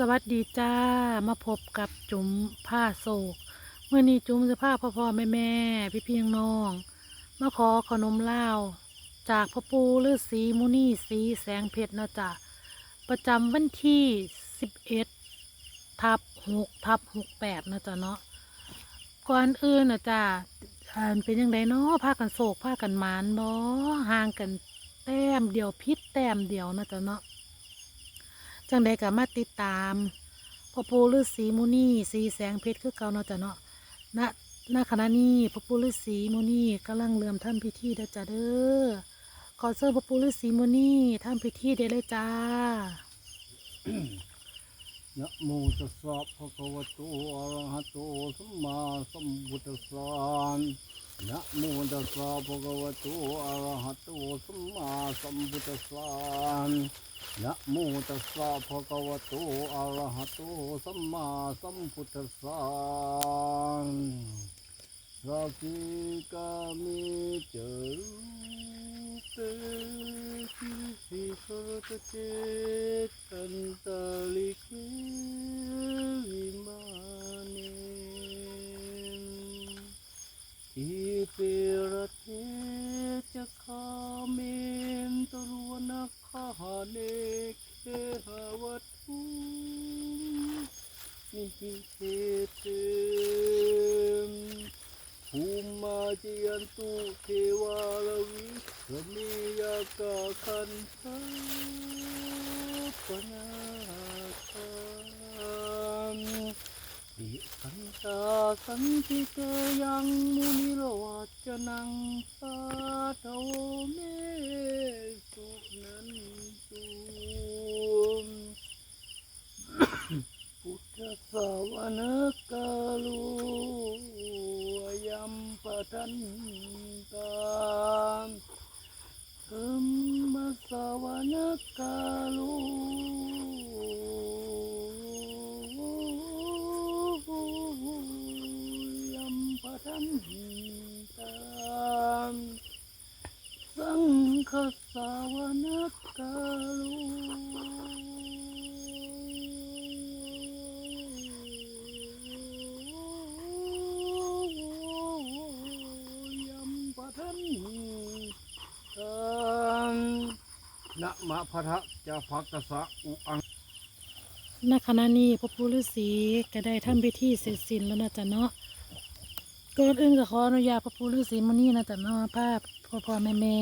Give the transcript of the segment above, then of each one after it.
สวัสดีจ้ามาพบกับจุ๋มผ้าโศกเมื่อนี้จุ๋มจะพาพ่อพ่อแม่แม่พี่พี่น้องมาขอขนมเลาจากพ่อปูฤาษีมุนีสีแสงเพชรนะจ๊ะประจำวันที่สิบเอ็ดทับหกทับหกแปดนะจ๊ะเนาะก่อนอื่นนะจ๊ะอ่าเป็นยังไงเนาะพากันโศกพากันหมานบ่ห่างกันแต้มเดียวพิษแต้มเดียวนะจ๊ะเนาะ จังใดก็มาติดตามพ่อปู่ฤาษีมุนีสีแสงเพชรคือเก่าเนาะจ้ะเนาะณณขณะนี้พ่อปู่ฤาษีมุนีกำลังเริ่อมทำพิธีเด้อจ้ะเด้อขอเชิญพ่อปู่ฤาษีมุนีทำพิธีได้เลยจ้านะโมตัสสะภะคะวะโตอะระหะโตสัมมาสัมพุทธัสสะ นะโมตัสสะภะคะวะโตอะระหะโตสัมมาสัมพุทธัสสะนะโมตัสสะภะคะวะโตอะระหะโตสัมมาสัมพุทธัสสะสักขิกามิจารุเตสิสิขรตเจตันตาลิกวิ อิเปรเทจะคามนตรวนักขหาเนเคหาวัตถุนิหิเทเตมภูมิมาจยันตุเทวาลวิสมียากาคันทาปนาคามปิสันตา สันติเตยังมุนิโลวัจนังสาธโวเมสุนันตุพุทธสาวนกาลุยัมปะทันตามธรรมสาวนกาลุยัมปะทันตามสังฆสาว นกาลุยัมปะทันตังนะมะพะทะจะพักกษะอุอังณขณะนี้พ่อปู่ฤาษีก็ได้ทำพิธีเสร็จสิ้นแล้วนะจ๊ะเนาะก่อนอื่นก็ขออนุญาตพ่อปู่ฤาษีมุนีนะจ๊ะเนาะภาพพ่อพ่อแม่แม่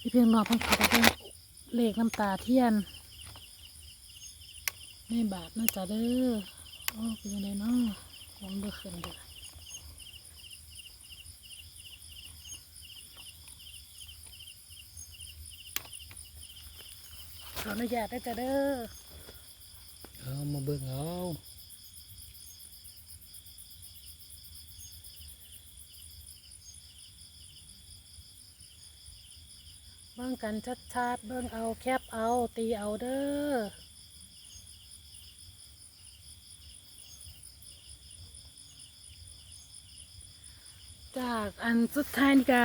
พี่เพียงนองเพิ่งขอไปเบิ่งเลขน้ำตาเทียนในบาทนะจ๊ะเด้อโอ้เป็นยังไงเนาะของเบอร์ขึ้นเด้อขออนุญาตได้จ้ะเด้อเอามาเบิ่งเอา บิ่งกันชัดๆ เบิ่งเอาแคบเอา ตีเอาเด้อจากอันสุดท้ายนี่ก็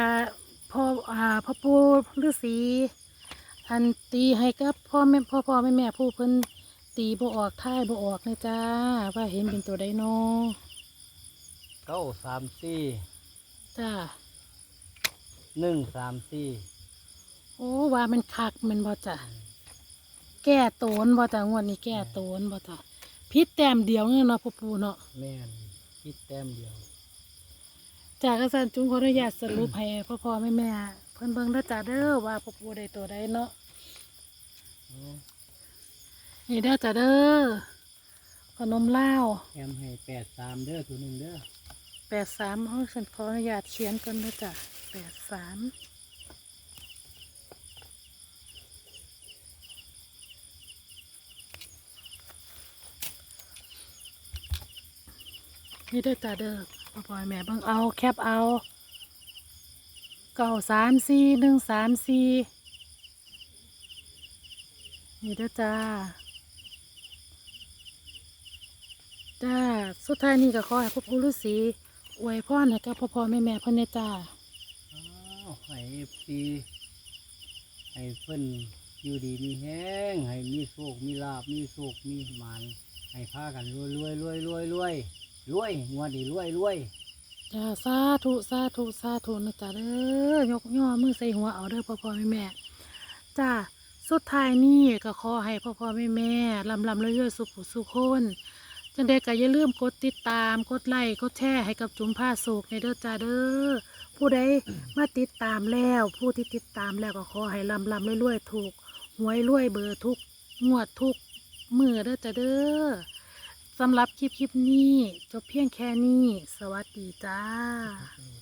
พ่ออ่าพ่อปู่ฤาษีอันตีให้กับพ่อแม่พ่อพ่อแม่แม่ผู้เพิ่นตีบ่ออกท้ายบ่ออกนะจ้า ว่าเห็นเป็นตัวไดโนเก้าสามสี่จ้าหนึ่งสามสี่ โอ้ว่ามันคักแมันบ่จ้ะแก้โตนบ่จ้ะงวดนี้แก้โตนบ่จ้ะพิษแต้มเดียวเนี่ยเนาะพ่อปู่เนาะแม่นคิดแต้มเดียว จากอาจารย์จุงขออนุญาตสรุปให้พ่อพ่อแม่แม่เพิ่นเบิ่งเด้อจ้าเด้อว่าพ่อปู่ได้ตัวใดเนาะเอานี่เด้อจ้าเด้อขนมลาวแอมให้แปดสามเด้อตัวหนึ่งเด้อแปดสามเอาฉันขออนุญาตเขียนก่อนเด้อจ้ะแปดสาม นี่เด้อจ้าเด้อพ่อพ่อแม่เบิ่งเอาแคปเอาเก้าสามสี่หนึ่งสามสี่นี่เด้อจ้าจ้าสุดท้ายนี้ก็ขอให้พ่อปู่ฤาษีอวยพรให้กับพ่อพ่อแม่แม่เพิ่นเด้อจ้าอ้าวให้สีให้เพิ่นอยู่ดีมีแห้งให้มีโชคมีลาบมีโชคมีหมันให้พากันรวยรวยรวยรวยรวย รวยงวดนี้รวยรวยจ้าสาธุสาธุสาธุนะจ๊ะเด้อยกย่อมือใส่หัวเอาเด้อพ่อพ่อแม่แม่จ้าสุดท้ายนี่ก็ขอให้พ่อพ่อแม่แม่ลำลำเรื่อยๆสุขสุขคนจังใดก็อย่าลืมกดติดตามกดไลค์กดแชร์ให้กับจุ๋มผ้าโศกในเด้อจ้าเด้อผู้ใดมาติดตามแล้ว ผู้ที่ติดตามแล้วก็ขอให้ลำลำเรื่อยๆถูกหวยรวยเบอร์ทุกงวดทุกมือเด้อจ้าเด้อ สำหรับคลิปคลิปนี้ จบเพียงแค่นี้ สวัสดีจ้า